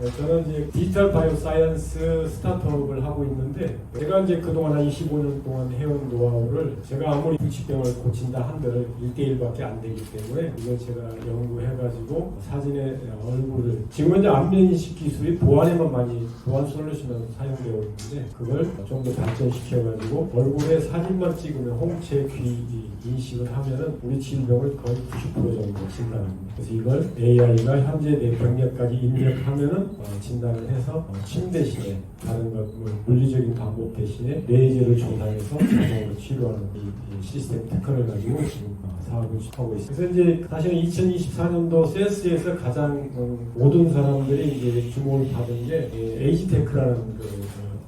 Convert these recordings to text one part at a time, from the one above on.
네, 저는 이제 디지털 바이오 사이언스 스타트업을 하고 있는데 제가 이제 그동안 한 25년 동안 해온 노하우를 제가 아무리 불치병을 고친다 한들 1대1밖에 안 되기 때문에 이걸 제가 연구해가지고 사진의 얼굴을 지금은 이제 안면인식 기술이 보안에만 많이 보안 솔루션으로 사용되고 있는데 그걸 좀 더 발전시켜가지고 얼굴에 사진만 찍으면 홍채 귀 인식을 하면은 우리 질병을 거의 90% 정도 진단합니다. 그래서 이걸 AI가 현재 내 병력까지 입력하면은 어, 진단을 해서 어, 침 대신에 다른 것 뭐, 물리적인 방법 대신에 레이저를 조사해서 자동으로 치료하는 이, 이 시스템 특허를 가지고 지금 어, 사업을 하고 있습니다. 그래서 이제 사실은 2024년도 센스에서 가장 어, 모든 사람들이 이제 주목을 받은 게 예, 에이지테크라는 그, 그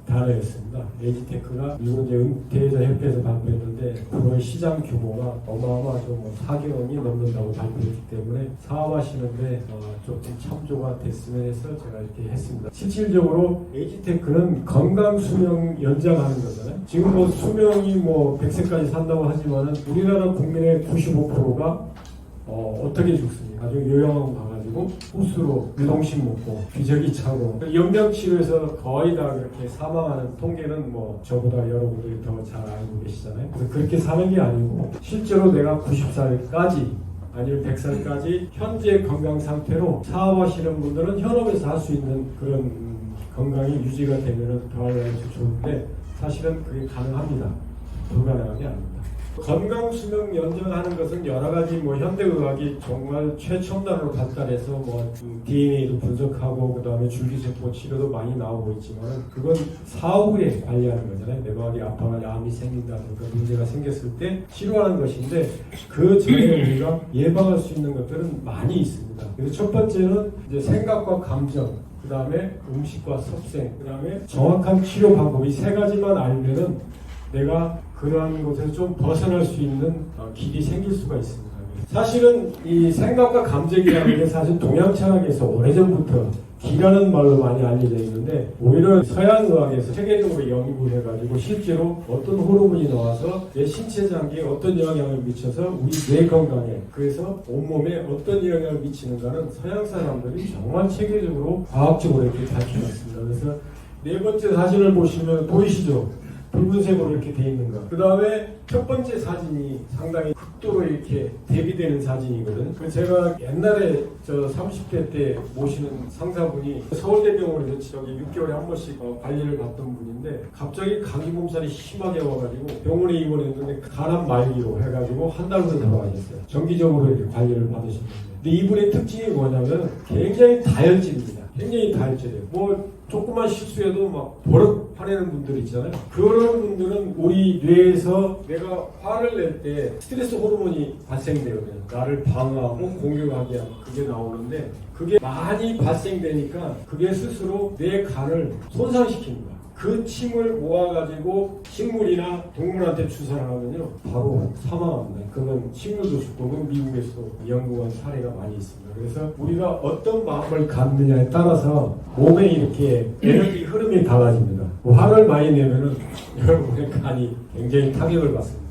단어였습니다. 에이지테크가 미국 이제 은퇴자 협회에서 발표했는데 그의 시장 규모가 어마어마하죠. 뭐 4개원이 넘는다고 발표했기 때문에 사업하시는데 어, 조금 참조가 됐으면 해서 제가 이렇게 했습니다. 실질적으로 에이지테크는 건강 수명 연장하는 거잖아요. 지금 뭐 수명이 뭐 100세까지 산다고 하지만은 우리나라 국민의 95%가 어, 어떻게 죽습니까? 아주 요양원 가가 지고 호수로 유동식 먹고 기저귀 차고 영양 치료에서 거의 다 그렇게 사망하는 통계는 뭐 저보다 여러분들이 더 잘 알고 계시잖아요. 그래서 그렇게 사는 게 아니고 실제로 내가 90살까지 아니면 100살까지 현재 건강 상태로 사업하시는 분들은 현업에서 할 수 있는 그런 음, 건강이 유지가 되면은 더 알아서 좋은데 사실은 그게 가능합니다. 불가능한 게 아닙니다. 건강 수명 연장하는 것은 여러 가지 뭐 현대의학이 정말 최첨단으로 발달해서 뭐 DNA도 분석하고 그 다음에 줄기세포 치료도 많이 나오고 있지만 그건 사후에 관리하는 거잖아요. 내가 어디 아파가 암이 생긴다든가 문제가 생겼을 때 치료하는 것인데 그 전에 우리가 예방할 수 있는 것들은 많이 있습니다. 그래서 첫 번째는 이제 생각과 감정 그 다음에 음식과 섭생, 그 다음에 정확한 치료 방법 이 세 가지만 알면은 내가 그러한 곳에서 좀 벗어날 수 있는 어, 길이 생길 수가 있습니다. 사실은 이 생각과 감정이라는 게 사실 동양 철학에서 오래전부터 기라는 말로 많이 알려져 있는데 오히려 서양 의학에서 세계적으로 연구를 해가지고 실제로 어떤 호르몬이 나와서 내 신체 장기에 어떤 영향을 미쳐서 우리 뇌 건강에 그래서 온몸에 어떤 영향을 미치는가는 서양 사람들이 정말 체계적으로 과학적으로 이렇게 밝혀놨습니다. 그래서 네 번째 사진을 보시면 보이시죠? 붉은색으로 이렇게 돼 있는 거. 그 다음에 첫 번째 사진이 상당히 극도로 이렇게 대비되는 사진이거든. 그 제가 옛날에 저 30대 때 모시는 상사분이 서울대병원에서 저기 6개월에 한 번씩 어, 관리를 받던 분인데 갑자기 감기 몸살이 심하게 와가지고 병원에 입원했는데 간암 말기로 해가지고 한 달 후에 돌아가셨어요. 정기적으로 이렇게 관리를 받으셨는데. 근데 이분의 특징이 뭐냐면 굉장히 다혈질입니다. 굉장히 다혈질이에요. 뭐 조그만 실수해도 막 버럭 화내는 분들 있잖아요. 그런 분들은 우리 뇌에서 내가 화를 낼 때 스트레스 호르몬이 발생되거든요. 나를 방어하고 공격하게 하고 그게 나오는데 그게 많이 발생되니까 그게 스스로 내 간을 손상시키는 거야. 그 침을 모아가지고 식물이나 동물한테 주사를 하면요 바로 사망합니다. 그건 식물도 죽고 그건 미국에서도 연구한 사례가 많이 있습니다. 그래서 우리가 어떤 마음을 갖느냐에 따라서 몸에 이렇게 에너지 흐름이 달라집니다. 화를 많이 내면은 여러분의 간이 굉장히 타격을 받습니다.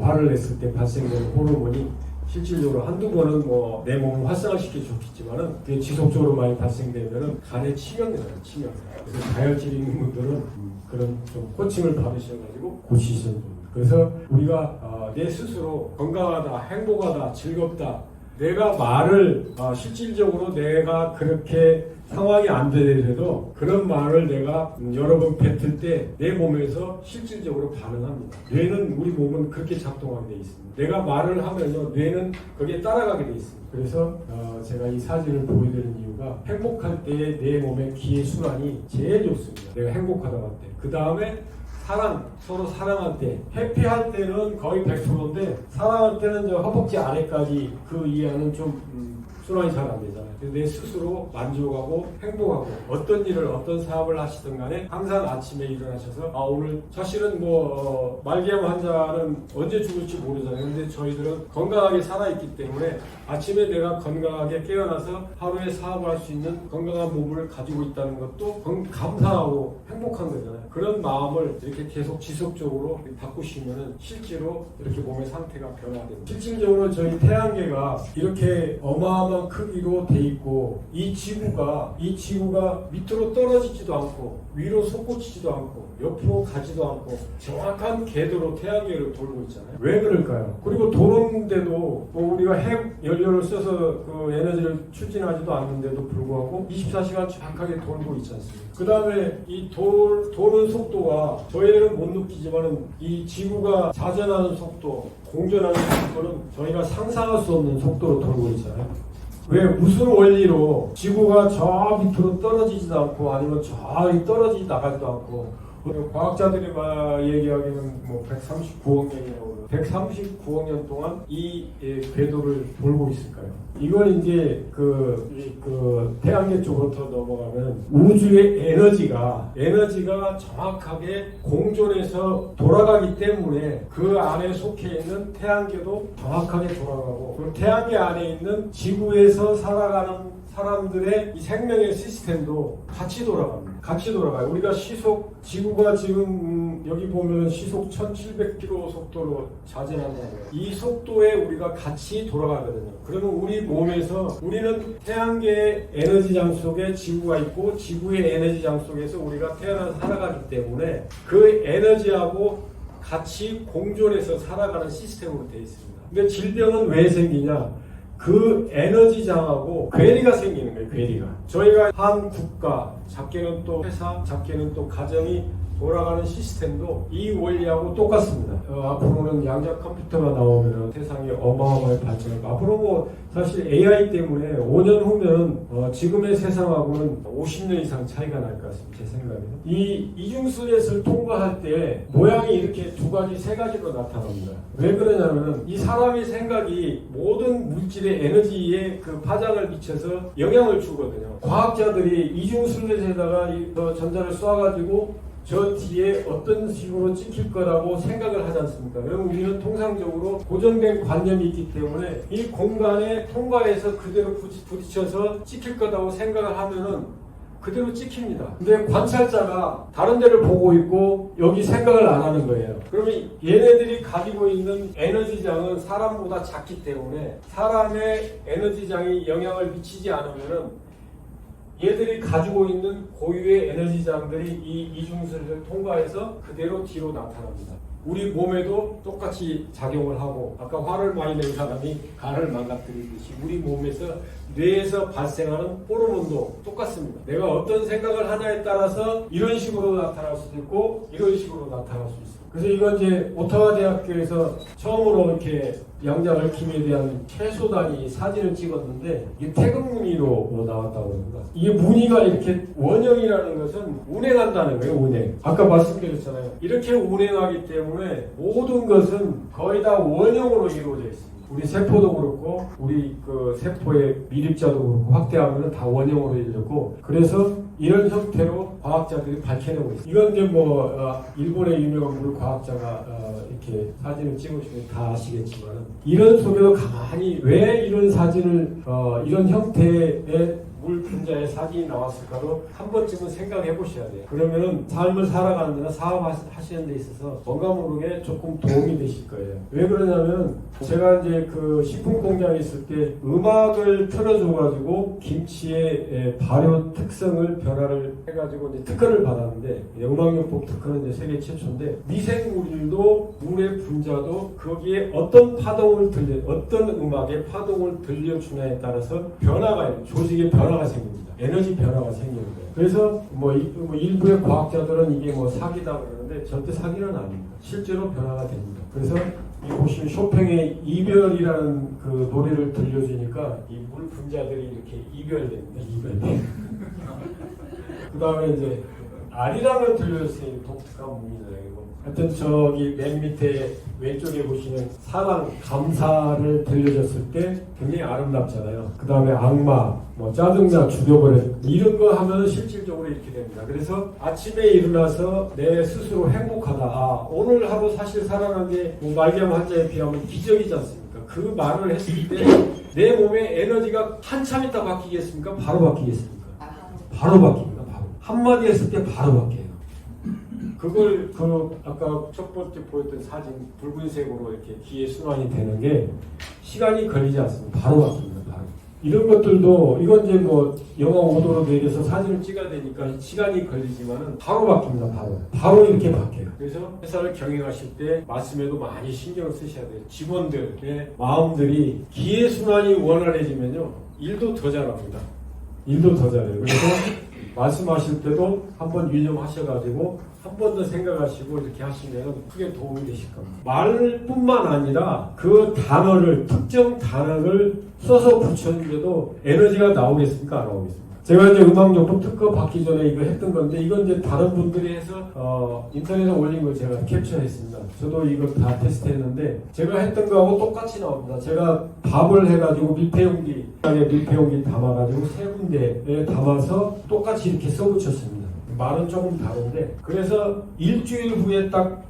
화를 냈을 때 발생되는 호르몬이 실질적으로 한두 번은 뭐 내 몸을 활성화시켜 좋겠지만은 그게 지속적으로 많이 발생되면은 간에 치명이 나요, 치명. 그래서 다혈질 있는 분들은 음, 그런 좀 코칭을 받으셔가지고 고치시는 겁니다. 그래서 우리가 어, 내 스스로 건강하다, 행복하다, 즐겁다. 내가 말을 어, 실질적으로 내가 그렇게 상황이 안 되더라도 그런 말을 내가 음, 여러 번 뱉을 때 내 몸에서 실질적으로 반응합니다. 뇌는 우리 몸은 그렇게 작동하게 돼 있습니다. 내가 말을 하면요 뇌는 거기에 따라가게 돼 있습니다. 그래서 어, 제가 이 사진을 보여드리는 이유가 행복할 때내 몸의 기의 순환이 제일 좋습니다. 내가 행복하다고 할 때. 그 다음에 사랑, 서로 사랑할 때, 해피할 때는 거의 100%인데, 사랑할 때는 저 허벅지 아래까지 그 이하는 좀, 음, 순환이 잘 안 되잖아요. 그래서 내 스스로 만족하고 행복하고 어떤 일을 어떤 사업을 하시든 간에 항상 아침에 일어나셔서 아 오늘 사실은 뭐 어, 말기암 환자는 언제 죽을지 모르잖아요. 근데 저희들은 건강하게 살아있기 때문에 아침에 내가 건강하게 깨어나서 하루에 사업을 할 수 있는 건강한 몸을 가지고 있다는 것도 건- 감사하고 행복한 거잖아요. 그런 마음을 이렇게 계속 지속적으로 바꾸시면은 실제로 이렇게 몸의 상태가 변화됩니다. 실질적으로 저희 태양계가 이렇게 어마어마 한 어마어마한 크기로 돼 있고 이 지구가 이 지구가 밑으로 떨어지지도 않고 위로 솟구치지도 않고 옆으로 가지도 않고 정확한 궤도로 태양계를 돌고 있잖아요. 왜 그럴까요? 그리고 도는데도 뭐 우리가 핵 연료를 써서 그 에너지를 추진하지도 않는데도 불구하고 24시간 정확하게 돌고 있지 않습니까? 그 다음에 이 돌, 도는 속도가 저희는 못 느끼지만은 이 지구가 자전하는 속도, 공전하는 속도는 저희가 상상할 수 없는 속도로 돌고 있잖아요. 왜 무슨 원리로 지구가 저 밑으로 떨어지지도 않고 아니면 저리 떨어지지 나가지도 않고 과학자들이 막 얘기하기는 뭐 139억 년이라고 139억 년 동안 이 예, 궤도를 돌고 있을까요? 이건 이제 그, 이, 그 태양계 쪽으로 더 넘어가면 우주의 에너지가 에너지가 정확하게 공존해서 돌아가기 때문에 그 안에 속해 있는 태양계도 정확하게 돌아가고 그 태양계 안에 있는 지구에서 살아가는 사람들의 이 생명의 시스템도 같이 돌아갑니다. 같이 돌아가요. 우리가 시속 지구가 지금 음, 여기 보면 시속 1,700km 속도로 자전한다고요. 이 속도에 우리가 같이 돌아가거든요. 그러면 우리 몸에서 우리는 태양계의 에너지장 속에 지구가 있고 지구의 에너지장 속에서 우리가 태어나서 살아가기 때문에 그 에너지하고 같이 공존해서 살아가는 시스템으로 되어 있습니다. 근데 질병은 왜 생기냐? 그 에너지장하고 괴리가 생기는 거예요, 괴리가. 저희가 한 국가, 작게는 또 회사, 작게는 또 가정이 돌아가는 시스템도 이 원리하고 똑같습니다. 어, 앞으로는 양자 컴퓨터가 나오면 세상이 어마어마하게 발전을 앞으로 뭐 사실 AI 때문에 5년 후면 어, 지금의 세상하고는 50년 이상 차이가 날 것 같습니다. 제 생각에는. 이 이중슬렛을 통과할 때 모양이 이렇게 두 가지, 세 가지로 나타납니다. 왜 그러냐면은 이 사람의 생각이 모든 물질의 에너지에 그 파장을 미쳐서 영향을 주거든요. 과학자들이 이중슬 렛에다가 이 어, 전자를 쏴가지고 저 뒤에 어떤 식으로 찍힐 거라고 생각을 하지 않습니까? 그럼 우리는 통상적으로 고정된 관념이 있기 때문에 이 공간에 통과해서 그대로 부딪- 부딪혀서 찍힐 거라고 생각을 하면은 그대로 찍힙니다. 근데 관찰자가 다른 데를 보고 있고 여기 생각을 안 하는 거예요. 그러면 얘네들이 가지고 있는 에너지장은 사람보다 작기 때문에 사람의 에너지장이 영향을 미치지 않으면은 얘들이 가지고 있는 고유의 에너지 장들이 이 이중슬을 통과해서 그대로 뒤로 나타납니다. 우리 몸에도 똑같이 작용을 하고 아까 화를 많이 낸 사람이 간을 망가뜨리듯이 우리 몸에서 뇌에서 발생하는 호르몬도 똑같습니다. 내가 어떤 생각을 하냐에 따라서 이런 식으로 나타날 수도 있고 이런 식으로 나타날 수 있습니다. 그래서 이건 이제 오타와 대학교에서 처음으로 이렇게 양자 얽힘에 대한 최소 단위 사진을 찍었는데 이게 태극 무늬로 나왔다고 합니다. 이게 무늬가 이렇게 원형이라는 것은 운행한다는 거예요, 운행. 아까 말씀드렸잖아요. 이렇게 운행하기 때문에 모든 것은 거의 다 원형으로 이루어져 있습니다. 우리 세포도 그렇고 우리 그 세포의 미립자도 그렇고 확대하면 다 원형으로 이루어졌고 그래서 이런 형태로 과학자들이 밝혀내고 있습니다. 이건 이제 뭐 어, 일본의 유명한 물 과학자가 어, 이렇게 사진을 찍으시면 다 아시겠지만 이런 속에도 가만히 왜 이런 사진을 어, 이런 형태의 물 분자의 사진이 나왔을까로 한 번쯤은 생각해 보셔야 돼요. 그러면은 삶을 살아가는 데나 사업하시는 데 있어서 뭔가 모르게 조금 도움이 되실 거예요. 왜 그러냐면 제가 이제 그 식품 공장에 있을 때 음악을 틀어줘가지고 김치의 에, 발효 특성을 변화를 해가지고 이제 특허를 받았는데 음악요법 특허는 이제 세계 최초인데 미생물도 물의 분자도 거기에 어떤 파동을 들려 어떤 음악의 파동을 들려주냐에 따라서 변화가 있는 조직의 변화 가 생깁니다. 에너지 변화가 생기는 거예요. 그래서 뭐, 이- 뭐 일부의 과학자들은 이게 뭐 사기다 그러는데 절대 사기는 아닙니다. 실제로 변화가 됩니다. 그래서 이 보시면 쇼팽의 이별이라는 그 노래를 들려주니까 이 물 분자들이 이렇게 이별됩니다. 이별. 그 다음에 이제 아리랑을 들려줬으니 독특한 무기잖아요. 하여튼 저기 맨 밑에 왼쪽에 보시면 사랑, 감사를 들려줬을 때 굉장히 아름답잖아요. 그 다음에 악마, 뭐 짜증나, 죽여버려 이런 거 하면 실질적으로 이렇게 됩니다. 그래서 아침에 일어나서 내 스스로 행복하다. 아, 오늘 하루 사실 살아난 게뭐 말기암 환자에 비하면 기적이지 않습니까? 그 말을 했을 때 내 몸의 에너지가 한참 있다 바뀌겠습니까? 바로 바뀌겠습니까? 바로 바뀝니다. 바로 한마디 했을 때 바로 바뀌어요. 그걸 그 아까 첫 번째 보였던 사진 붉은색으로 이렇게 기에 순환이 되는 게 시간이 걸리지 않습니다. 바로 바뀝니다. 바로. 이런 것들도 이건 이제 뭐 영하 5도로 내려서 사진을 찍어야 되니까 시간이 걸리지만은 바로 바뀝니다. 바로 바로 이렇게 바뀌어요. 그래서 회사를 경영하실 때 말씀에도 많이 신경을 쓰셔야 돼요. 직원들의 마음들이 기회 순환이 원활해지면요 일도 더 잘합니다. 일도 더 잘해요. 그래서 말씀하실 때도 한번 유념하셔가지고 한 번 더 생각하시고 이렇게 하시면 크게 도움이 되실 겁니다. 말뿐만 아니라 그 단어를 특정 단어를 써서 붙였는데도 에너지가 나오겠습니까? 안 나오겠습니까? 제가 이제 음악용품 특허 받기 전에 이거 했던 건데 이건 이제 다른 분들이 해서 어, 인터넷에 올린 걸 제가 캡처했습니다. 저도 이거 다 테스트했는데 제가 했던 거하고 똑같이 나옵니다. 제가 밥을 해가지고 밀폐용기 안에 밀폐용기 담아가지고 세 군데에 담아서 똑같이 이렇게 써붙였습니다. 말은 조금 다른데 그래서 일주일 후에 딱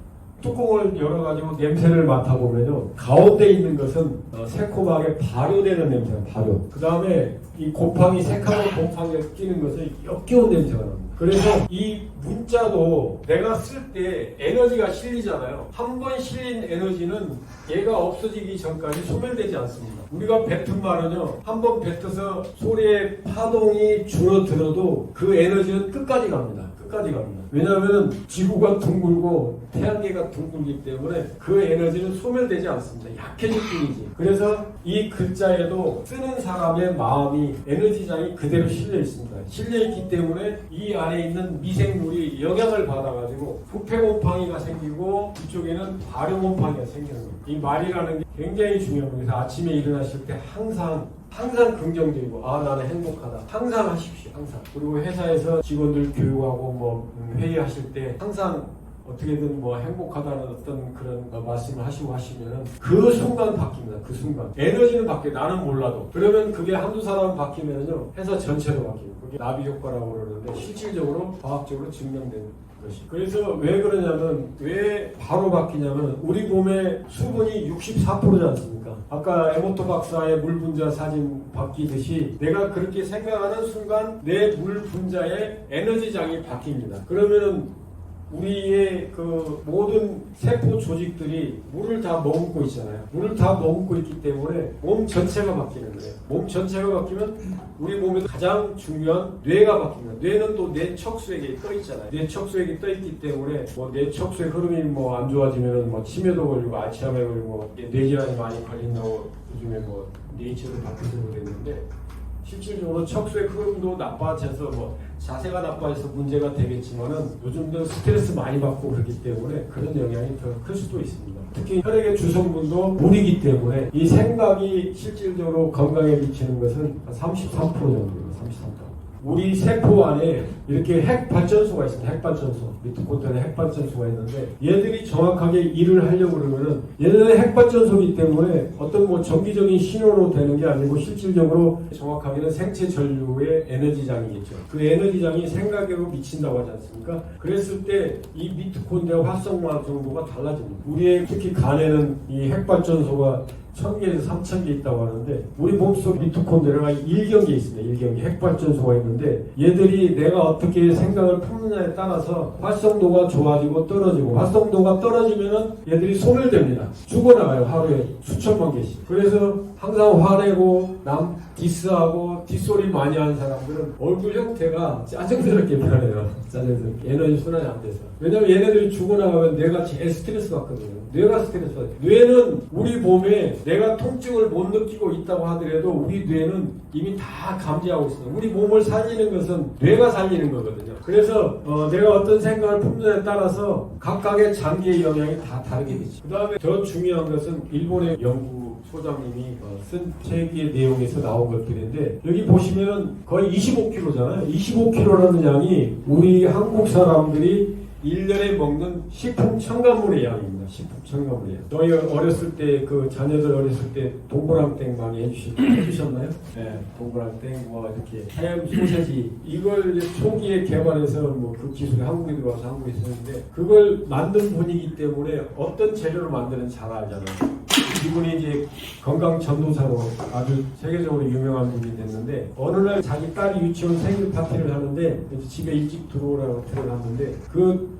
뚜껑을 열어가지고 냄새를 맡아보면요 가운데 있는 것은 어, 새콤하게 발효되는 냄새가 발효. 그 다음에 이 곰팡이 새카만 곰팡이가 끼는 것은 역겨운 냄새가 납니다 그래서 이 문자도 내가 쓸 때 에너지가 실리잖아요 한 번 실린 에너지는 얘가 없어지기 전까지 소멸되지 않습니다 우리가 뱉은 말은요 한 번 뱉어서 소리의 파동이 줄어들어도 그 에너지는 끝까지 갑니다 끝까지 갑니다. 왜냐하면 지구가 둥글고 태양계가 둥글기 때문에 그 에너지는 소멸되지 않습니다. 약해질 뿐이지. 그래서 이 글자에도 쓰는 사람의 마음이 에너지장이 그대로 실려 있습니다. 실려 있기 때문에 이 안에 있는 미생물이 영향을 받아가지고 부패 곰팡이가 생기고 이쪽에는 발효 곰팡이가 생기는 거예요. 이 말이라는 게 굉장히 중요합니다. 그래서 아침에 일어나실 때 항상 항상 긍정적이고 아 나는 행복하다 항상 하십시오 항상 그리고 회사에서 직원들 교육하고 뭐 음, 회의하실 때 항상 어떻게든 뭐 행복하다는 어떤 그런 어, 말씀을 하시고 하시면은 그 순간 바뀝니다. 그 순간. 에너지는 바뀌어 나는 몰라도. 그러면 그게 한두 사람 바뀌면은요 회사 전체로 바뀌고 그게 나비 효과라고 그러는데 실질적으로 과학적으로 증명된 것이. 그래서 왜 그러냐면 왜 바로 바뀌냐면 우리 몸의 수분이 64%지 않습니까? 아까 에모토 박사의 물 분자 사진 바뀌듯이 내가 그렇게 생각하는 순간 내 물 분자의 에너지장이 바뀝니다. 그러면은 우리의 그 모든 세포 조직들이 물을 다 머금고 있잖아요. 물을 다 머금고 있기 때문에 몸 전체가 바뀌는 거예요. 몸 전체가 바뀌면 우리 몸에서 가장 중요한 뇌가 바뀝니다. 뇌는 또 뇌 척수액에 떠 있잖아요. 뇌 척수액이 떠 있기 때문에 뭐 뇌 척수의 흐름이 뭐 안 좋아지면은 뭐 치매도 걸리고 알츠하이머 걸리고 뭐 뇌질환이 많이 걸린다고 요즘에 뭐 네이처를 발표도 그랬는데 실질적으로 척수의 흐름도 나빠져서 뭐 자세가 나빠져서 문제가 되겠지만은 요즘도 스트레스 많이 받고 그렇기 때문에 그런 영향이 더 클 수도 있습니다. 특히 혈액의 주성분도 물이기 때문에 이 생각이 실질적으로 건강에 미치는 것은 한33% 정도입니다. 33%. 우리 세포 안에 이렇게 핵 발전소가 있습니다. 핵 발전소. 미토콘드리아 핵 발전소가 있는데 얘들이 정확하게 일을 하려고 그러면은 얘네는 핵 발전소이기 때문에 어떤 뭐 정기적인 신호로 되는 게 아니고 실질적으로 정확하게는 생체 전류의 에너지장이겠죠. 그 에너지장이 생각으로 미친다고 하지 않습니까? 그랬을 때 이 미토콘드리아 활성화 정도가 달라집니다. 우리의 특히 간에는 이 핵 발전소가 천 개에서 삼천 개 있다고 하는데 우리 몸속 미토콘드리아가 일경계 있습니다. 일경계 핵발전소가 있는데 얘들이 내가 어떻게 생각을 품느냐에 따라서 활성도가 좋아지고 떨어지고 활성도가 떨어지면은 얘들이 소멸됩니다. 죽어나가요 하루에 수천만 개씩. 그래서 항상 화내고 남 디스하고 뒷소리 많이 하는 사람들은 얼굴 형태가 짜증스럽게 변해요. 짜증스럽게 에너지 순환이 안 돼서. 왜냐면 얘네들이 죽어나가면 뇌가 제일 스트레스 받거든요. 뇌가 스트레스 받아요. 뇌는 우리 몸에 내가 통증을 못 느끼고 있다고 하더라도 우리 뇌는 이미 다 감지하고 있어요. 우리 몸을 살리는 것은 뇌가 살리는 거거든요. 그래서 어, 내가 어떤 생각을 품느냐에 따라서 각각의 장기의 영향이 다 다르게 되죠. 그 다음에 더 중요한 것은 일본의 연구 소장님이 어, 쓴 책의 내용에서 나온 것들인데 여기 보시면은 거의 25kg잖아요. 25kg라는 양이 우리 한국 사람들이 1년에 먹는 식품 첨가물의 양입니다. 식품 첨가물의 양. 너희 어렸을 때 그 자녀들 어렸을 때 동그랑땡 많이 해주시, 해주셨나요? 네, 동그랑땡 뭐 이렇게 햄, 소세지 이걸 초기에 개발해서 뭐 그 기술이 한국에 들어와서 한국에 쓰는데 그걸 만든 분이기 때문에 어떤 재료로 만드는지 잘 알잖아요. 이분이 이제 건강 전도사로 아주 세계적으로 유명한 분이 됐는데 어느 날 자기 딸이 유치원 생일 파티를 하는데 집에 일찍 들어오라고 틀어놨는데 그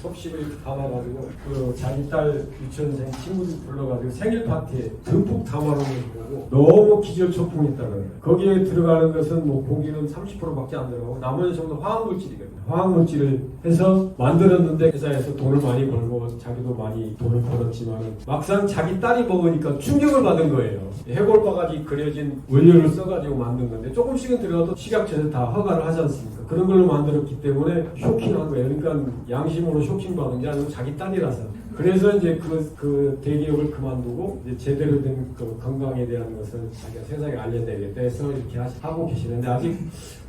접시를 이렇게 담아가지고 그 자기 딸 유치원생 친구들 불러가지고 생일 파티에 듬뿍 담아놓은 걸 보고 너무 기절초풍이 있다는 거예요. 거기에 들어가는 것은 뭐 고기는 30%밖에 안 들어가고 나머지 전부 화학물질이거든요. 화학물질을 해서 만들었는데 회사에서 돈을 많이 벌고 자기도 많이 돈을 벌었지만 막상 자기 딸이 먹으니까 충격을 받은 거예요. 해골바가지 그려진 원료를 써가지고 만든 건데 조금씩은 들어가도 식약처에서 다 허가를 하지 않습니까? 그런 걸로 만들었기 때문에 쇼킹한 거예요. 그러니까 양심으로 쇼킹 받은 게 아니고 자기 딸이라서. 그래서 이제 그, 그 대기업을 그만두고 이제 제대로 된 그 건강에 대한 것을 자기가 세상에 알려내겠다 해서 이렇게 하고 계시는데 아직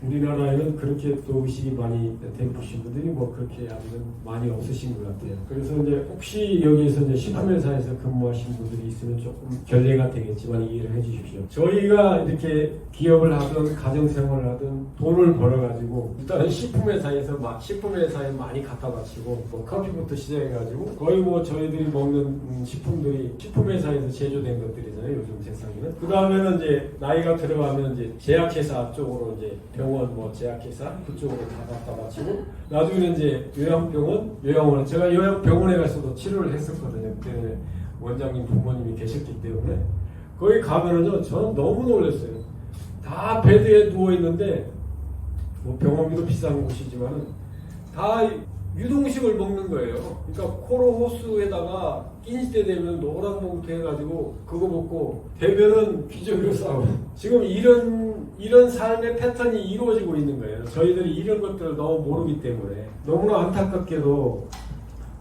우리나라에는 그렇게 또 의식이 많이 되푸신 분들이 뭐 그렇게 아직은 많이 없으신 것 같아요. 그래서 이제 혹시 여기에서 이제 식품회사에서 근무하신 분들이 있으면 조금 결례가 되겠지만 이해를 해 주십시오. 저희가 이렇게 기업을 하든 가정생활을 하든 돈을 벌어가지고 일단은 식품회사에서 막 식품회사에 많이 갖다 바치고 뭐 커피부터 시작해가지고 거의 뭐 저희들이 먹는 음, 식품들이 식품회사에서 제조된 것들이잖아요 요즘 세상에는. 그 다음에는 이제 나이가 들어가면 이제 제약회사 쪽으로 이제 병원 뭐 제약회사 그쪽으로 다 갖다 바치고 나중에는 이제 요양병원 요양원 제가 요양병원에 가서도 치료를 했었거든요. 그때 원장님 부모님이 계셨기 때문에. 거기 가면은요 저는 너무 놀랐어요. 다 베드에 누워 있는데 뭐 병원비도 비싼 곳이지만은 다 유동식을 먹는 거예요. 그러니까 코로 호수에다가 때 되면 노란 봉투 해가지고 그거 먹고 대변은 기저귀로 싸고 지금 이런 이런 삶의 패턴이 이루어지고 있는 거예요. 저희들이 이런 것들을 너무 모르기 때문에 너무나 안타깝게도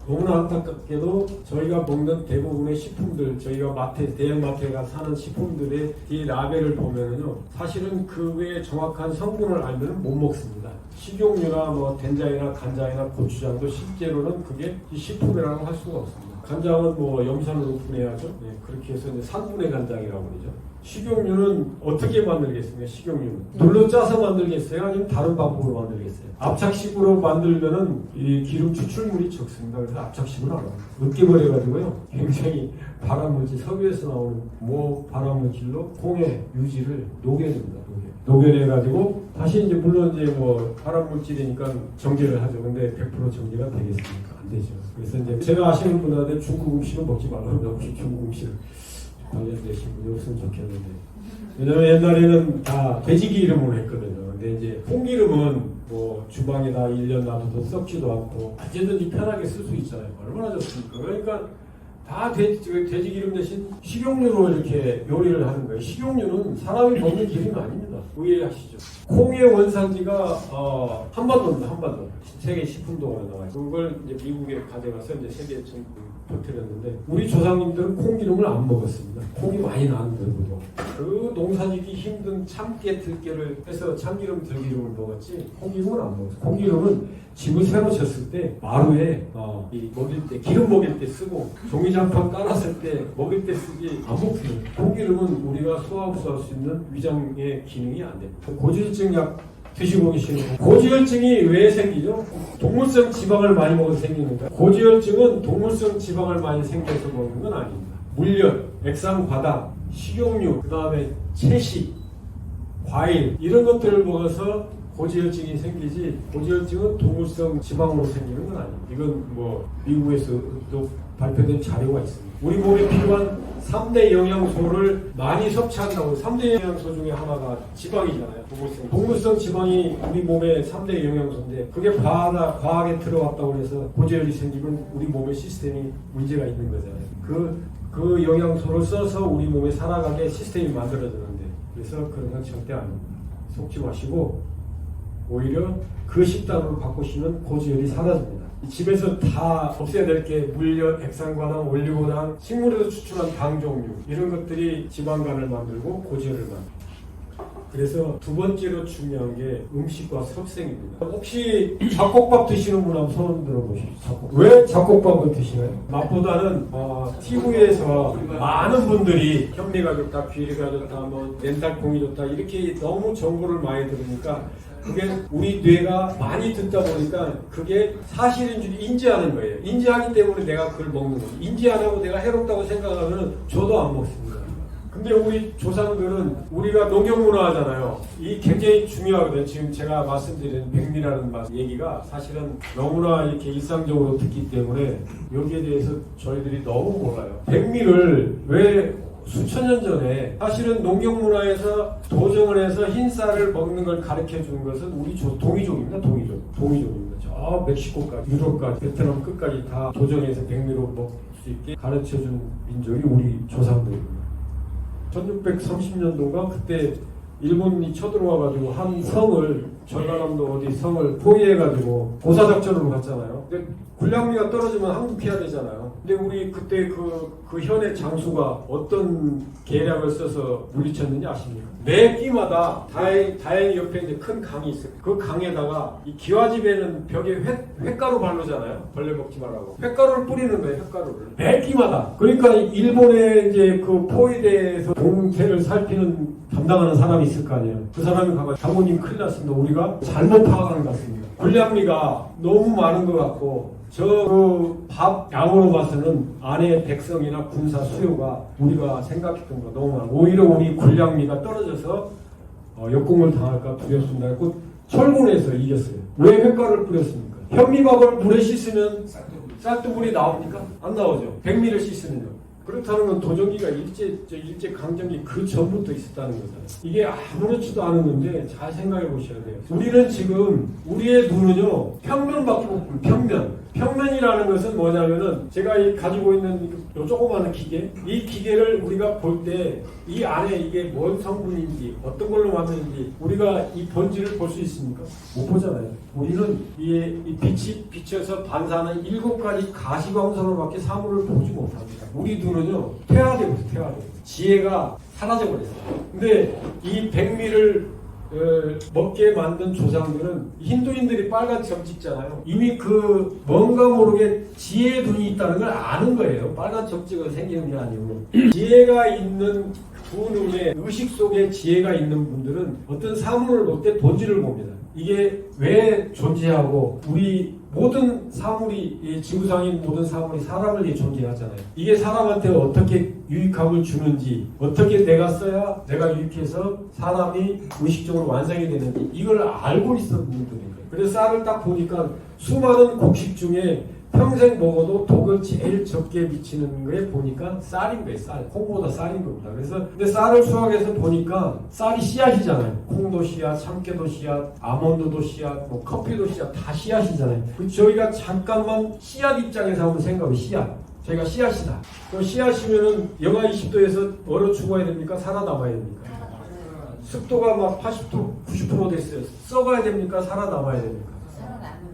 너무나 안타깝게도 저희가 먹는 대부분의 식품들, 저희가 마트, 대형마트에 가서 사는 식품들의 뒤에 라벨을 보면은요, 사실은 그 외에 정확한 성분을 알면 못 먹습니다. 식용유나 뭐 된장이나 간장이나 고추장도 실제로는 그게 이 식품이라고 할 수가 없습니다. 간장은 뭐 염산으로 분해하죠. 네, 그렇게 해서 이제 산분해 간장이라고 그러죠. 식용유는 어떻게 만들겠습니까? 식용유는 물로 짜서 만들겠어요? 아니면 다른 방법으로 만들겠어요? 압착식으로 만들면은 이 기름 추출물이 적습니다. 그래서 압착식으로 안 합니다. 으깨버려가지고요. 굉장히 발암물질 석유에서 나오는 모 발암물질로 콩의 유지를 녹여줍니다. 녹여. 녹여내가지고 다시 이제 물론 이제 뭐 발암물질이니까 정제를 하죠. 근데 100% 정제가 되겠습니까? 안 되죠. 그래서 이제 제가 아시는 분한테 중국 음식은 먹지 말라고 중국 음식 관련되신 분이 없으면 좋겠는데 왜냐면 옛날에는 다 돼지 기름으로 했거든요. 근데 이제 콩기름은 뭐 주방에다 1년 놔둬도 썩지도 않고 언제든지 편하게 쓸 수 있잖아요. 얼마나 좋습니까? 그러니까 다 돼지, 돼지 기름 대신 식용유로 이렇게 요리를 하는 거예요. 식용유는 사람이 먹는 기름이 아닙니다. 이해하시죠? 콩의 원산지가 어, 한반도입니다. 한반도. 세계 식품동원에 나와 있어요. 그걸 이제 미국에 가져가서 이제 세계에 전 퍼뜨렸는데 우리 조상님들은 콩기름을 안 먹었습니다. 콩이 많이 나는 데보다 그 농사짓기 힘든 참깨 들깨를 해서 참기름 들기름을 먹었지 콩기름은 안 먹었어요. 콩기름은 집을 새로 쳤을 때 마루에 어, 이 먹일 때 기름 먹일 때 쓰고 종이장판 깔았을 때 먹일 때 쓰지 안 먹습니다. 콩기름은 우리가 소화 흡수할 수 있는 위장의 기능이 안 됩니다. 고지혈증 약 드시고 계시는 거. 고지혈증이 왜 생기죠? 동물성 지방을 많이 먹어서 생기는 거예요. 고지혈증은 동물성 지방을 많이 생겨서 먹는 건 아닙니다. 물엿, 액상과당, 식용유, 그 다음에 채식, 과일 이런 것들을 먹어서 고지혈증이 생기지 고지혈증은 동물성 지방으로 생기는 건 아니에요. 이건 뭐 미국에서도 발표된 자료가 있습니다. 우리 몸에 필요한 3대 영양소를 많이 섭취한다고 3대 영양소 중에 하나가 지방이잖아요. 동물성. 동물성 지방이 우리 몸의 3대 영양소인데 그게 과하다, 과하게 들어왔다고 해서 고지혈이 생기면 우리 몸의 시스템이 문제가 있는 거잖아요. 그, 그 영양소를 써서 우리 몸에 살아가게 시스템이 만들어졌는데 그래서 그런 건 절대 아닙니다. 속지 마시고 오히려 그 식단으로 바꾸시면 고지혈이 사라집니다. 이 집에서 다 없애야 될 게 물엿, 액상과당, 올리고당, 식물에서 추출한 당 종류 이런 것들이 지방간을 만들고 고지혈을 만듭니다. 그래서 두 번째로 중요한 게 음식과 섭생입니다. 혹시 잡곡밥 드시는 분 한번 손 들어보십시오. 잡곡. 왜 잡곡밥을 드시나요? 맛보다는 어, TV에서 많은 분들이 현미가 좋다, 귀리가 좋다, 뭐 렌탈콩이 좋다 이렇게 너무 정보를 많이 들으니까 그게 우리 뇌가 많이 듣다 보니까 그게 사실인 줄 인지하는 거예요. 인지하기 때문에 내가 그걸 먹는 거예요. 인지 안 하고 내가 해롭다고 생각하면 저도 안 먹습니다. 근데 우리 조상들은 우리가 농경문화하잖아요. 이 굉장히 중요하거든요. 지금 제가 말씀드린 백미라는 말- 얘기가 사실은 너무나 이렇게 일상적으로 듣기 때문에 여기에 대해서 저희들이 너무 몰라요. 백미를 왜 수천 년 전에 사실은 농경 문화에서 도정을 해서 흰 쌀을 먹는 걸 가르쳐 준 것은 우리 조, 동이족입니다. 동이족. 동이족입니다. 저 멕시코까지 유럽까지 베트남 끝까지 다 도정해서 백미로 먹을 수 있게 가르쳐 준 민족이 우리 조상들입니다. 1630년도가 그때 일본이 쳐들어와가지고 한 성을 전라남도 어디 성을 포위해가지고 고사작전으로 갔잖아요. 근데 군량미가 떨어지면 한국해야 되잖아요. 근데 우리 그때 그, 그 현의 장수가 어떤 계략을 써서 물리쳤는지 아십니까? 매 끼마다 다행, 다행히 옆에 이제 큰 강이 있어요. 그 강에다가 이 기와집에는 벽에 회, 횟가루 바르잖아요. 벌레 먹지 말라고. 횟가루를 뿌리는 거예요, 횟가루를. 매 끼마다. 그러니까 일본의 이제 그 포위대에서 동태를 살피는 담당하는 사람이 있을 거 아니에요. 그 사람이 가서 장모님 큰일 났습니다. 우리가 잘못 파악한 것 같습니다. 군량미가 너무 많은 것 같고 저밥 양으로 봐서는 안에 백성이나 군사 수요가 우리가 생각했던 거 너무 많아. 오히려 우리 군량미가 떨어져서 어, 역공을 당할까 두렵습니다. 그 철군에서 이겼어요. 왜 횟가루를 뿌렸습니까? 현미밥을 물에 씻으면 쌀뜨물이 나옵니까? 안 나오죠. 백미를 씻으면요. 그렇다는 건 도정기가 일제 저 일제 강점기 그 전부터 있었다는 거잖아요. 이게 아무렇지도 않은 건데 잘 생각해 보셔야 돼요. 우리는 지금 우리의 눈은요 평면밖에 못 보는 평면. 평면이라는 것은 뭐냐면은 제가 이 가지고 있는 요 조그마한 기계 이 기계를 우리가 볼 때 이 안에 이게 뭔 성분인지 어떤 걸로 만드는지 우리가 이 본질을 볼 수 있습니까? 못 보잖아요. 우리는 이, 이 빛이 비춰서 반사하는 일곱 가지 가시광선으로밖에 사물을 보지 못합니다. 우리 눈 은요 퇴화되고 있어요. 퇴화되고. 지혜가 사라져 버렸어요. 근데 이 백미를 어, 먹게 만든 조상들은 힌두인들이 빨간 점 찍잖아요. 이미 그 뭔가 모르게 지혜의 눈이 있다는 걸 아는 거예요. 빨간 점 찍어 생기는 게 아니고 지혜가 있는 두 눈에 의식 속에 지혜가 있는 분들은 어떤 사물을 볼 때 본질을 봅니다. 이게 왜 존재하고 우리 모든 사물이 이 지구상의 모든 사물이 사람을 위해 존재하잖아요. 이게 사람한테 어떻게 유익함을 주는지 어떻게 내가 써야 내가 유익해서 사람이 의식적으로 완성이 되는지 이걸 알고 있었던 분들인 거예요. 그래서 쌀을 딱 보니까 수많은 곡식 중에 평생 먹어도 독을 제일 적게 미치는 거에 보니까 쌀인 거예요. 쌀. 콩보다 쌀인 겁니다. 그래서 근데 쌀을 수확해서 보니까 쌀이 씨앗이잖아요. 콩도 씨앗, 참깨도 씨앗, 아몬드도 씨앗, 뭐 커피도 씨앗 다 씨앗이잖아요. 그 저희가 잠깐만 씨앗 입장에서 한번 생각해 씨앗. 저희가 씨앗이다. 그럼 씨앗이면은 영하 20도에서 얼어 죽어야 됩니까? 살아남아야 됩니까? 습도가 막 80도, 90% 됐어요. 썩어야 됩니까? 살아남아야 됩니까?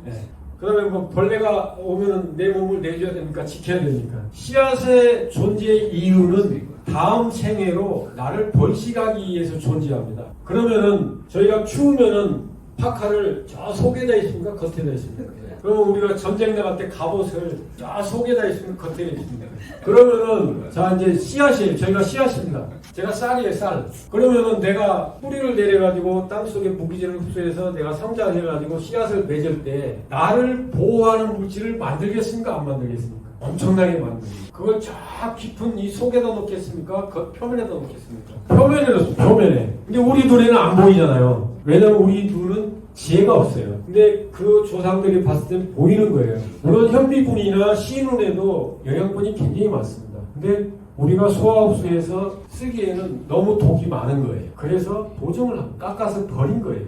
네. 그러면 뭐 벌레가 오면은 내 몸을 내줘야 됩니까? 지켜야 됩니까? 씨앗의 존재의 이유는 다음 생애로 나를 벌식하기 위해서 존재합니다. 그러면은 저희가 추우면은 파카를 저 속에다 있습니까? 겉에다 있습니까? 그러면 우리가 전쟁 나갈 때 갑옷을 저 속에다 있으면 겉에 있습니다. 그러면은 자 이제 씨앗이에요. 저희가 씨앗입니다. 제가 쌀이에요 쌀. 그러면은 내가 뿌리를 내려가지고 땅 속에 무기질을 흡수해서 내가 성장을 해가지고 씨앗을 맺을 때 나를 보호하는 물질을 만들겠습니까? 안 만들겠습니까? 엄청나게 만듭니다. 그걸 쫙 깊은 이 속에다 놓겠습니까? 그 표면에다 놓겠습니까? 표면에 놓습니다. 표면에. 근데 우리 눈에는 안 보이잖아요. 왜냐면 우리 눈은 지혜가 없어요. 근데 그 조상들이 봤을 땐 보이는 거예요. 물론 현미분이나 시눈에도 영양분이 굉장히 많습니다. 근데 우리가 소화흡수해서 쓰기에는 너무 독이 많은 거예요. 그래서 보정을 깎아서 버린 거예요.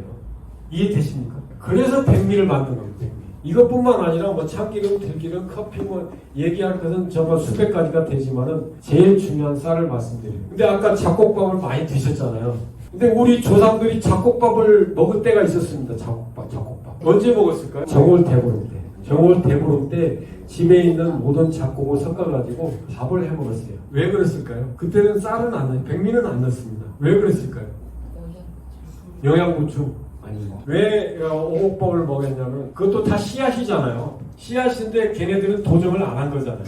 이해되십니까? 그래서 백미를 만든 겁니다. 백미. 이것뿐만 아니라 뭐 참기름, 들기름, 커피 뭐 얘기할 것은 정말 수백 가지가 되지만은 제일 중요한 쌀을 말씀드려요. 근데 아까 잡곡밥을 많이 드셨잖아요. 근데 우리 조상들이 잡곡밥을 먹을 때가 있었습니다. 잡곡밥, 잡곡밥. 언제 먹었을까요? 정월 대보름 때. 정월 대보름 때 집에 있는 모든 잡곡을 섞어가지고 밥을 해 먹었어요. 왜 그랬을까요? 그때는 쌀은 안 넣어요. 백미는 안 넣습니다. 왜 그랬을까요? 영양보충 아닙니다. 왜 어, 오곡밥을 먹였냐면 그것도 다 씨앗이잖아요. 씨앗인데 걔네들은 도정을 안 한 거잖아요.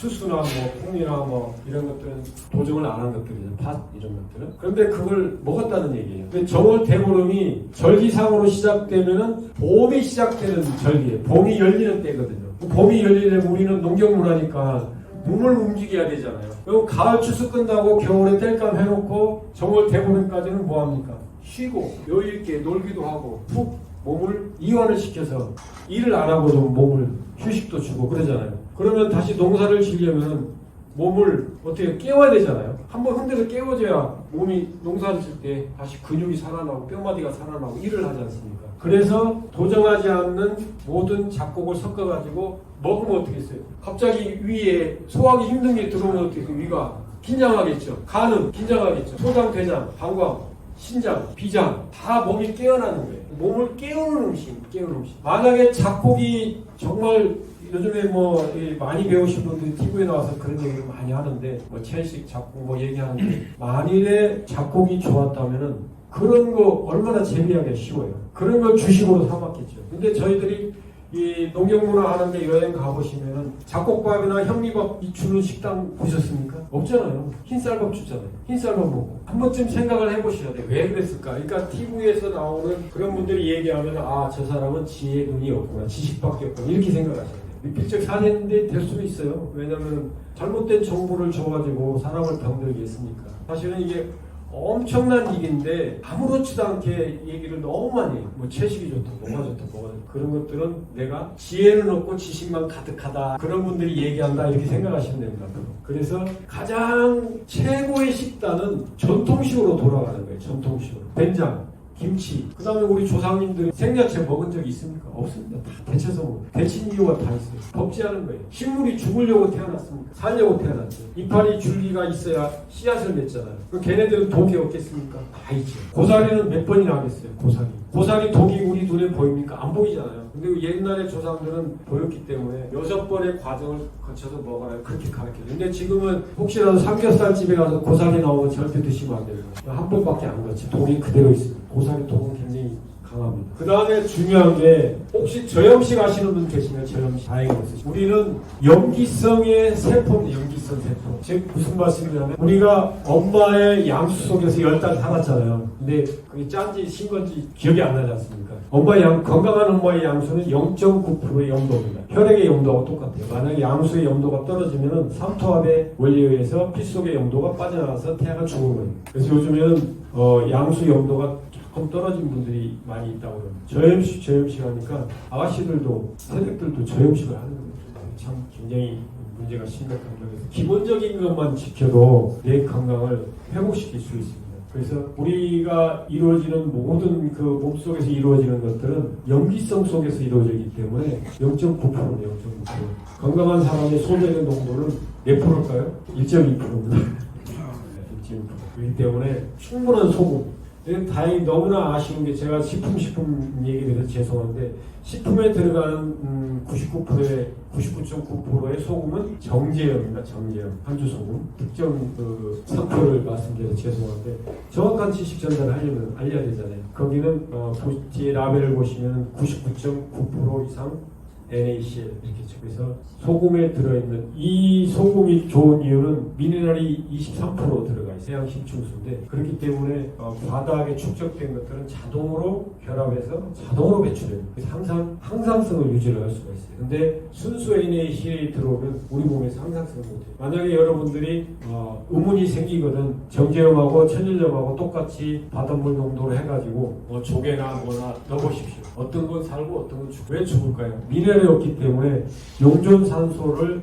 추수나 뭐 콩이나 뭐 이런 것들은 도정을 안 한 것들이죠. 팥 이런 것들은. 그런데 그걸 먹었다는 얘기예요. 근데 정월 대보름이 절기상으로 시작되면은 봄이 시작되는 절기예요. 봄이 열리는 때거든요. 봄이 열리려면 우리는 농경문화니까 몸을 움직여야 되잖아요. 그럼 가을 추수 끝나고 겨울에 땔감 해놓고 정월 대보름까지는 뭐 합니까? 쉬고 여유 있게 놀기도 하고 푹 몸을 이완을 시켜서 일을 안 하고 좀 몸을 휴식도 주고 그러잖아요. 그러면 다시 농사를 지려면 몸을 어떻게 깨워야 되잖아요. 한번 흔들어 깨워줘야 몸이 농사를 질 때 다시 근육이 살아나고 뼈마디가 살아나고 일을 하지 않습니까? 그래서 도정하지 않는 모든 작곡을 섞어가지고 먹으면 어떻게 했어요? 갑자기 위에 소화하기 힘든 게 들어오면 어떻게 해요? 위가 긴장하겠죠. 간은 긴장하겠죠. 소장, 대장, 방광, 신장, 비장 다 몸이 깨어나는 거예요. 몸을 깨우는 음식, 깨우는 음식. 만약에 작곡이 정말 요즘에 뭐이 많이 배우신 분들이 TV에 나와서 그런 얘기를 많이 하는데 뭐 첼식 작곡 뭐 얘기하는데 만일에 작곡이 좋았다면은 그런 거 얼마나 재미하게 쉬워요. 그런 걸 주식으로 삼았겠죠. 근데 저희들이 이 농경문화 하는데 여행 가보시면은 잡곡밥이나 현미밥 이 주는 식당 보셨습니까? 없잖아요. 흰쌀밥 주잖아요. 흰쌀밥 먹고 한 번쯤 생각을 해보셔야 돼요. 왜 그랬을까? 그러니까 TV에서 나오는 그런 분들이 얘기하면 아 저 사람은 지혜 눈이 없구나, 지식밖에 없구나 이렇게 생각하셔야 돼요. 미필적 사는데 될 수도 있어요. 왜냐하면 잘못된 정보를 줘가지고 사람을 병들게 했으니까. 사실은 이게 엄청난 일인데 아무렇지도 않게 얘기를 너무 많이 해요. 뭐 채식이 좋다, 뭐가 좋다, 뭐가 좋다. 그런 것들은 내가 지혜는 없고 지식만 가득하다. 그런 분들이 얘기한다 이렇게 생각하시면 됩니다. 그래서 가장 최고의 식단은 전통식으로 돌아가는 거예요. 전통식으로. 된장, 김치. 그 다음에 우리 조상님들이 생야채 먹은 적이 있습니까? 없습니다. 다 데쳐서 먹어요. 데친 이유가 다 있어요. 않은 거예요. 식물이 죽으려고 태어났습니까? 살려고 태어났죠. 이파리 줄기가 있어야 씨앗을 맺잖아요. 그럼 걔네들은 독이 없겠습니까? 다 있죠. 고사리는 몇 번이나 하겠어요. 고사리. 고사리 독이 우리 눈에 보입니까? 안 보이잖아요. 근데 옛날에 조상들은 보였기 때문에 여섯 번의 과정을 거쳐서 먹어라 그렇게 가르쳐요. 근데 지금은 혹시라도 삼겹살 집에 가서 고사리 나오면 절대 드시면 안 돼요. 한 번밖에 안 거치. 독이 그대로 있습니다. 고사리 독은 강합니다. 그 다음에 중요한 게 혹시 저염식 하시는 분 계시면 저염식 다행히 없으시고 우리는 염기성의 세포입니다. 염기성 세포. 즉 무슨 말씀이냐면 우리가 엄마의 양수 속에서 열 달 살았잖아요. 근데 그게 짠지 신 건지 기억이 안 나지 않습니까? 엄마의 양, 건강한 엄마의 양수는 0.9%의 염도입니다. 혈액의 염도하고 똑같아요. 만약에 양수의 염도가 떨어지면 삼투압의 원리에 의해서 피 속의 염도가 빠져나가서 태아가 죽은 거예요. 그래서 요즘에는 어, 양수 염도가 조금 떨어진 분들이 많이 있다고 그럽니다. 저염식, 저염식 하니까 아가씨들도, 새댁들도 저염식을 하는 겁니다. 참 굉장히 문제가 심각한 점에서 기본적인 것만 지켜도 내 건강을 회복시킬 수 있습니다. 그래서 우리가 이루어지는 모든 그 몸속에서 이루어지는 것들은 염기성 속에서 이루어지기 때문에 0.9%네요. 0.9%. 건강한 사람의 소변의 농도는 몇 프로일까요? 1.2%입니다. 1.2%. 그렇기 때문에 충분한 소금. 다행히 너무나 아쉬운 게 제가 식품 식품 얘기를 해서 죄송한데 식품에 들어가는 음, 99%의 99.9%의 소금은 정제염입니다. 정제염. 한주 소금. 특정 그 상표를 말씀드려서 죄송한데 정확한 지식 전달을 하려면 알려야 되잖아요. 거기는 어, 보- 뒤에 라벨을 보시면 99.9% 이상 NaCl 이렇게 죠 그래서 소금에 들어있는 이 소금이 좋은 이유는 미네랄이 23% 들어가 있어요. 해양 심층수인데 그렇기 때문에 어, 바닥에 축적된 것들은 자동으로 결합해서 자동으로 배출해요. 항상 항상성을 유지를 할 수가 있어요. 근데 순수 NaCl이 들어오면 우리 몸에서 항상성을 못해요. 만약에 여러분들이 어, 의문이 생기거든 정제염하고 천일염하고 똑같이 바닷물 농도를 해가지고 뭐 조개나 뭐나 넣어보십시오. 어떤 건 살고 어떤 건 죽고 왜 죽을까요? 미네랄이 없기 때문에 용존 산소를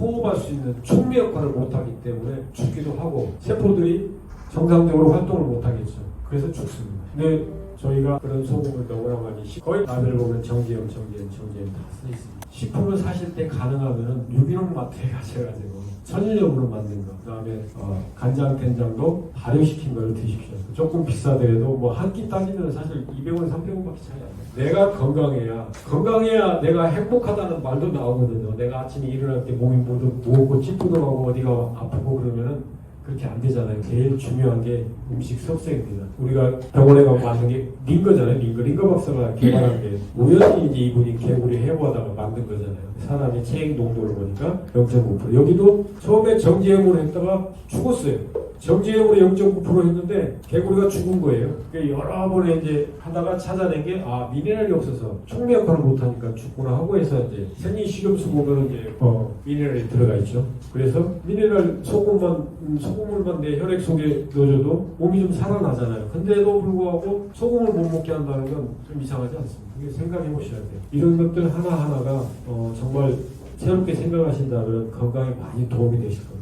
호흡할 수 있는 촉매 역할을 못하기 때문에 죽기도 하고 세포들이 정상적으로 활동을 못하겠죠. 그래서 죽습니다. 근데 저희가 그런 소금을 너무나 많이 시- 거의 다들 보면 정제염, 정제염, 정제염 다써 있습니다. 식품을 사실 때 가능하면 유기농 마트에 가셔가지고 천일염으로 만든 거, 그 다음에 어, 간장, 된장도 발효시킨 걸 드십시오. 조금 비싸더라도 뭐 한 끼 따지면 사실 200원, 300원밖에 차이 안 나요. 내가 건강해야 건강해야 내가 행복하다는 말도 나오거든요. 내가 아침에 일어날 때 몸이 모두 무겁고 찌뿌둥하고 어디가 아프고 그러면은 그렇게 안 되잖아요. 제일 중요한 게 음식 섭색입니다. 우리가 병원에 가면 만든 게 링거잖아요. 링거. 링거 박사가 개발한 게 우연히 이제 이분이 개구리 해부하다가 만든 거잖아요. 사람의 체액 농도를 보니까 0.5%. 여기도 처음에 정제염으로 했다가 죽었어요. 정지형으로 0.9% 했는데 개구리가 죽은 거예요. 그 여러 번 이제 하다가 찾아낸 게 아 미네랄이 없어서 촉매 역할을 못하니까 죽구나 하고 해서 이제 생리 식염수 보면 이제 어, 미네랄이 들어가 있죠. 그래서 미네랄 소금만 음, 소금물만 내 혈액 속에 넣어줘도 몸이 좀 살아나잖아요. 근데도 불구하고 소금을 못 먹게 한다는 건 좀 이상하지 않습니까? 이게 생각해 보셔야 돼요. 이런 것들 하나 하나가 어, 정말 새롭게 생각하신다면 건강에 많이 도움이 되실 겁니다.